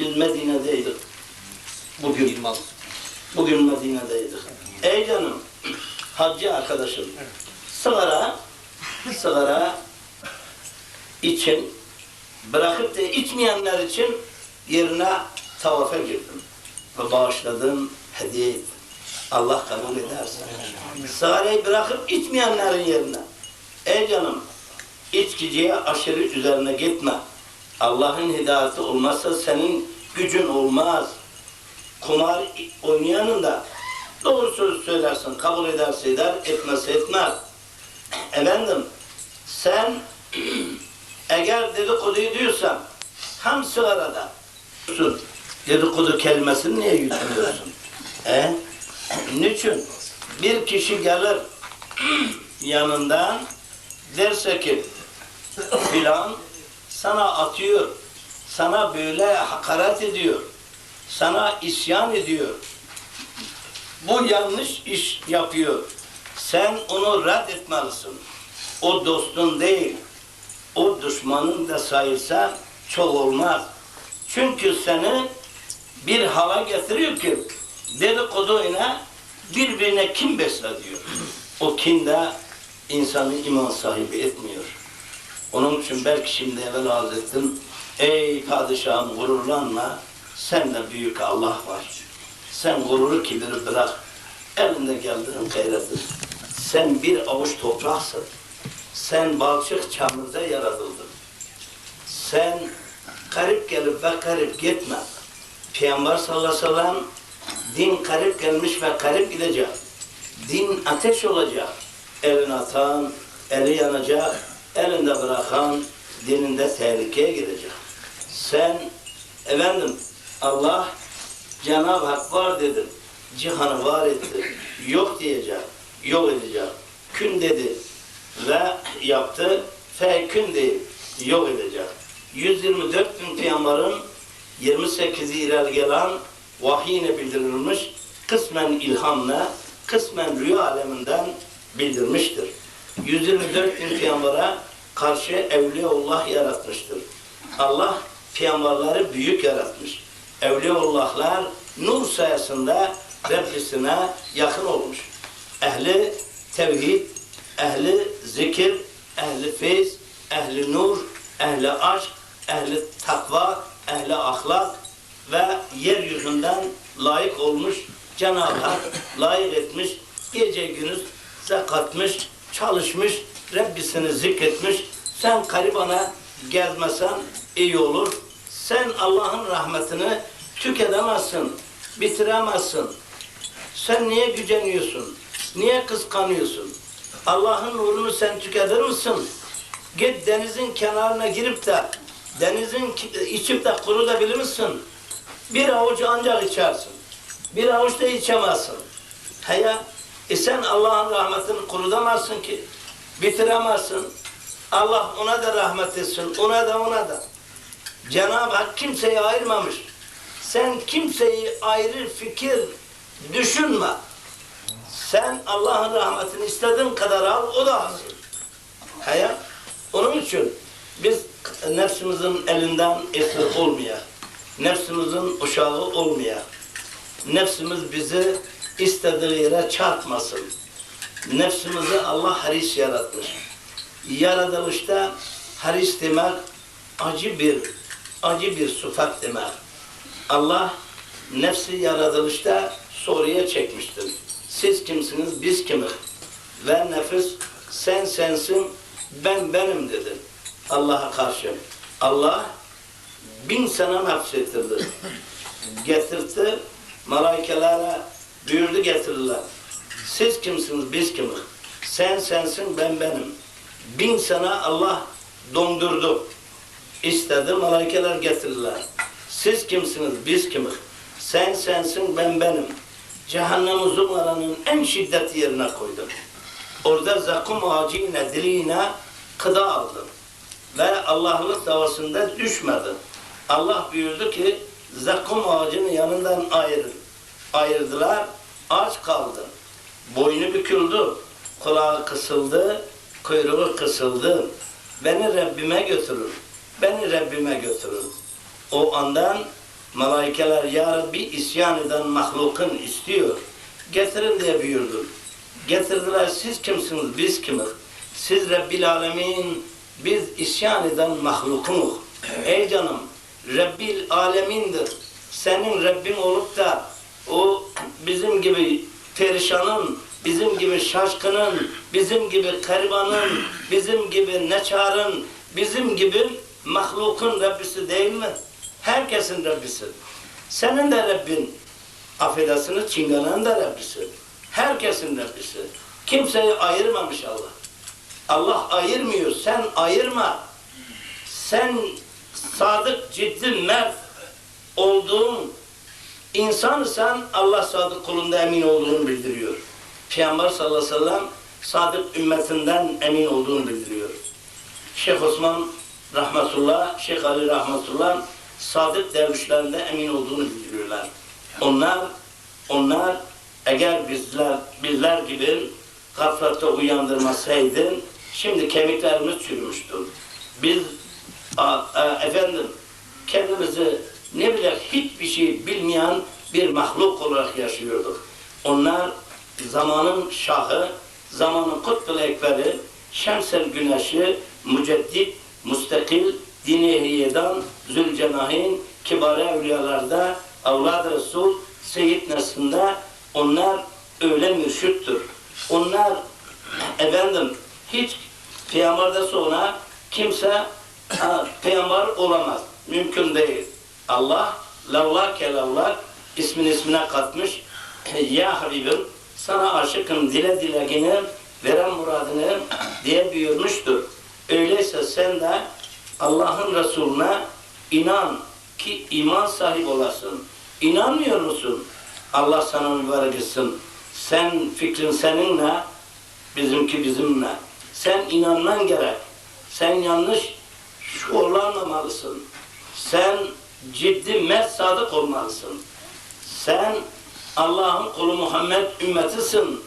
Biz Medine'deydik. Bugün. Bugün Medine'deydik. Ey canım, hacı arkadaşım. Sigara, sigara için bırakıp da içmeyenler için yerine tavafa girdim. Ve bağışladım, hediye ettim. Allah kabul ederse. Sigarayı bırakıp içmeyenlerin yerine. Ey canım, içkiciye aşırı üzerine gitme. Allah'ın hidayeti olmazsa senin gücün olmaz. Kumar oynayanın da doğru söz söylersin, kabul ederse eder, etmezse etmez. Efendim, sen eğer dedikoduyu diyorsan hem sigarada dedikodu kelimesini niye yutmuyorsun? e? Niçin? Bir kişi gelir yanından derse ki filan sana atıyor, sana böyle hakaret ediyor, sana isyan ediyor. Bu yanlış iş yapıyor. Sen onu reddetmelisin. O dostun değil, o düşmanın da sayılsa çok olmaz. Çünkü seni bir hala getiriyor ki dedikoduyla birbirine kim beslediyor. O kin de insanı iman sahibi etmiyor. Onun için belki şimdi evvel arz. Ey padişahım gururlanma. Sen de büyük Allah var. Sen gururu kibiri bırak. Elinde geldiğin gayrettir. Sen bir avuç topraksın. Sen balçık çamurda yaratıldın. Sen garip gelip ve garip gitme. Peygamber sallallahu aleyhi ve sellem din garip gelmiş ve garip gidecek. Din ateş olacak. Elini atan, eli yanacak, elinde bırakan dininde tehlikeye girecek. Sen efendim Allah Cenab-ı Hak var dedim. Cihanı var etti. Yok diyecek. Yok edecek. Kün dedi ve yaptı. Fe kün değil. Yok edecek. 124 bin peygamberin 28'i ileri gelen vahiyle bildirilmiş. Kısmen ilhamla, kısmen rüya aleminden bildirmiştir. 124 bin peygambere karşı Evliyaullah yaratmıştır. Allah peygamberleri büyük yaratmış. Evliyaullahlar nur sayesinde Rabbisine yakın olmuş. Ehli tevhid, ehli zikir, ehli feyz, ehli nur, ehli aşk, ehli takva, ehli ahlak ve yeryüzünden layık olmuş Cenab-ı Hak layık etmiş, gece gündüz zekatmış, çalışmış, Rabbisini zikretmiş. Sen karibana gezmesen iyi olur. Sen Allah'ın rahmetini tüketemezsin, bitiremezsin. Sen niye güceniyorsun? Niye kıskanıyorsun? Allah'ın nurunu sen tüketir misin? Git denizin kenarına girip de denizin içip de kurudabilir misin? Bir avuç ancak içersin. Bir avuç da içemezsin. Heya, e sen Allah'ın rahmetini kurutamazsın ki. Bitiremezsin. Allah ona da rahmet etsin. Ona da ona da. Cenab-ı Hak kimseyi ayırmamış. Sen kimseyi ayrı fikir düşünme. Sen Allah'ın rahmetini istediğin kadar al, o da hazır. Hayat. Onun için biz nefsimizin elinden esir olmaya, nefsimizin uşağı olmaya, nefsimiz bizi istediği yere çarpmasın. Nefsimizi Allah haris yaratmış. Yaratılışta haris demek acı bir acı bir sıfat demek. Allah nefsi yaratılışta soruya çekmiştir. Siz kimsiniz, biz kimiz? Ve nefis sen sensin, ben benim dedi. Allah'a karşı. Allah bin sene hapsettirdi. Getirdi, malayikelere buyurdu getirirler. Siz kimsiniz, biz kimiz? Sen sensin, ben benim. Bin sene Allah dondurdu. İstedi, malaikeler getirirler. Siz kimsiniz, biz kimiz? Sen sensin, ben benim. Cehennem zumlarının en şiddetli yerine koydum. Orada zakum ağacıyla diline kıda aldım. Ve Allah'lık davasında düşmedim. Allah buyurdu ki zakum ağacının yanından ayırın. Ayırdılar, ağaç kaldı. Boynu büküldü, kulağı kısıldı, kuyruğu kısıldı. Beni Rabbime götürün, beni Rabbime götürün. O andan Malaikeler ya Rabbi isyan eden mahlukun istiyor. Getirin diye buyurdu. Getirdiler siz kimsiniz biz kimiz? Siz Rabbil Alemin biz isyan eden mahlukunuz. Ey canım Rabbil Alemindir. Senin Rabbin olup da o bizim gibi perişanın, bizim gibi şaşkının, bizim gibi garibanın, bizim gibi neçarın, bizim gibi mahlukun Rabbisi değil mi? Herkesin Rabbisi. Senin de Rabbin, affedersiniz çinganan da Rabbisi. Herkesin Rabbisi. Kimseyi ayırmamış Allah. Allah ayırmıyor, sen ayırma. Sen sadık, ciddi, mert olduğun insansan Allah sadık kulunda emin olduğunu bildiriyor. Peygamber sallallahu aleyhi ve sellem sadık ümmetinden emin olduğunu bildiriyor. Şeyh Osman rahmetullah, Şeyh Ali rahmetullah sadık dervişlerinde emin olduğunu bildiriyorlar. Onlar onlar eğer bizler bizler gibi gaflette uyandırmasaydın şimdi kemiklerimiz çürümüştü. Biz a, a, efendim kendimizi ne bileyim hiçbir şey bilmeyen bir mahluk olarak yaşıyorduk. Onlar zamanın şahı, zamanın kutbul ekberi, şemsel güneşi, müceddit, müstakil, dini ehliyedan, zülcenahin, kibare evliyalarda, avlad Resul, Seyyid neslinde onlar öyle mürşüttür. Onlar efendim hiç peygamberden sonra kimse peygamber olamaz. Mümkün değil. Allah lavlake lavlak ismin ismine katmış. Ya Habibim sana aşıkım dile dileğini veren muradını diye buyurmuştur. Öyleyse sen de Allah'ın Resulüne inan ki iman sahibi olasın. İnanmıyor musun? Allah sana mübarek etsin. Sen fikrin seninle, bizimki bizimle. Sen inanman gerek. Sen yanlış şuurlanmamalısın. Sen ciddi mert sadık olmalısın. Sen Allah'ın kulu Muhammed ümmetisin.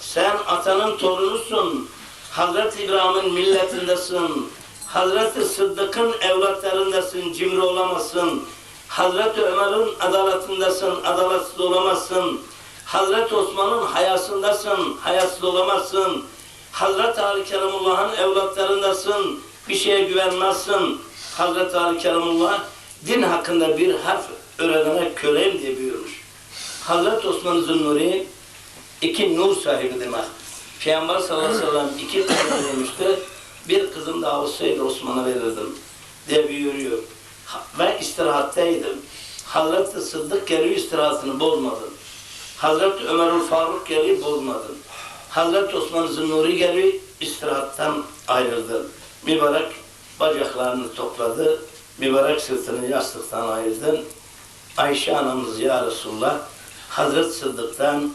Sen atanın torunusun. Hazreti İbrahim'in milletindesin. Hazreti Sıddık'ın evlatlarındasın, cimri olamazsın. Hazreti Ömer'in adaletindesin, adaletsiz olamazsın. Hazreti Osman'ın hayasındasın, hayasız olamazsın. Hazreti Ali Kerimullah'ın evlatlarındasın, bir şeye güvenmezsin. Hazreti Ali Kerimullah din hakkında bir harf öğrenene köleyim diye buyurmuş. Hazreti Osman Zünnuri iki nur sahibi demek. Peygamber sallallahu aleyhi ve sellem iki kızım demişti. Bir kızım daha olsaydı Osman'a verirdim diye buyuruyor. Ben istirahatteydim. Hazreti Sıddık geliyor istirahatını bozmadı. Hazreti Ömerül Faruk geliyor bozmadı. Hazreti Osman Zünnuri geliyor istirahattan ayrıldı. Mübarek bacaklarını topladı. Mübarek sırtını yastıktan ayırdı. Ayşe anamız ya Resulullah Hazreti Sıddık'tan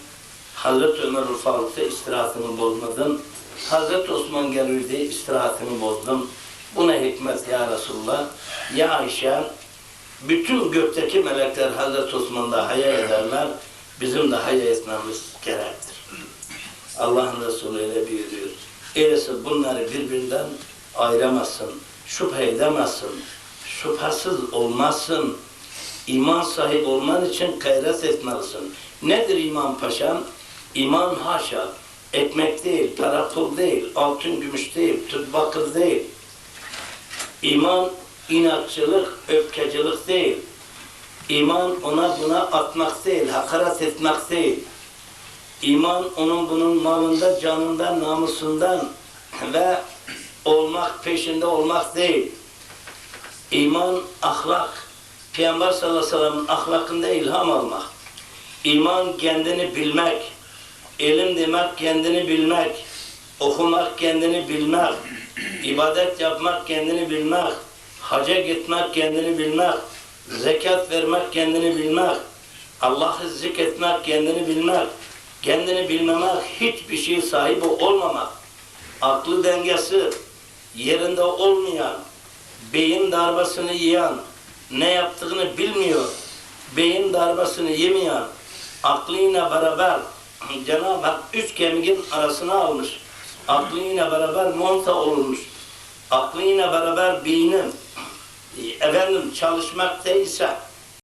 Hazreti Ömer Faruk'ta istirahatını bozmadın. Hazreti Osman diye istirahatını bozdum. Bu ne hikmet ya Resulullah? Ya Ayşe bütün gökteki melekler Hazreti Osman'da haya ederler. Bizim de haya etmemiz gerektir. Allah'ın Resulü öyle buyuruyor. Öyleyse bunları birbirinden ayıramazsın. Şüphe edemezsin. Şüphesiz olmazsın. İman sahibi olman için gayret etmelisin. Nedir iman paşam? İman haşa. Ekmek değil, para pul değil, altın gümüş değil, tüp bakır değil. İman inatçılık, öfkecilik değil. İman ona buna atmak değil, hakaret etmek değil. İman onun bunun malında, canından, namusundan ve olmak peşinde olmak değil. İman ahlak. Peygamber sallallahu aleyhi ve sellem'in ahlakında ilham almak. İman kendini bilmek. ilim demek kendini bilmek. Okumak kendini bilmek. ibadet yapmak kendini bilmek. Haca gitmek kendini bilmek. Zekat vermek kendini bilmek. Allah'ı zikretmek kendini bilmek. Kendini bilmemek hiçbir şey sahibi olmamak. Aklı dengesi yerinde olmayan, beyin darbasını yiyen, ne yaptığını bilmiyor, beyin darbasını yemeyen, aklıyla beraber Cenab-ı Hak üç kemiğin arasına almış. Aklıyla beraber monta olmuş. Aklıyla beraber beynin efendim çalışmaktaysa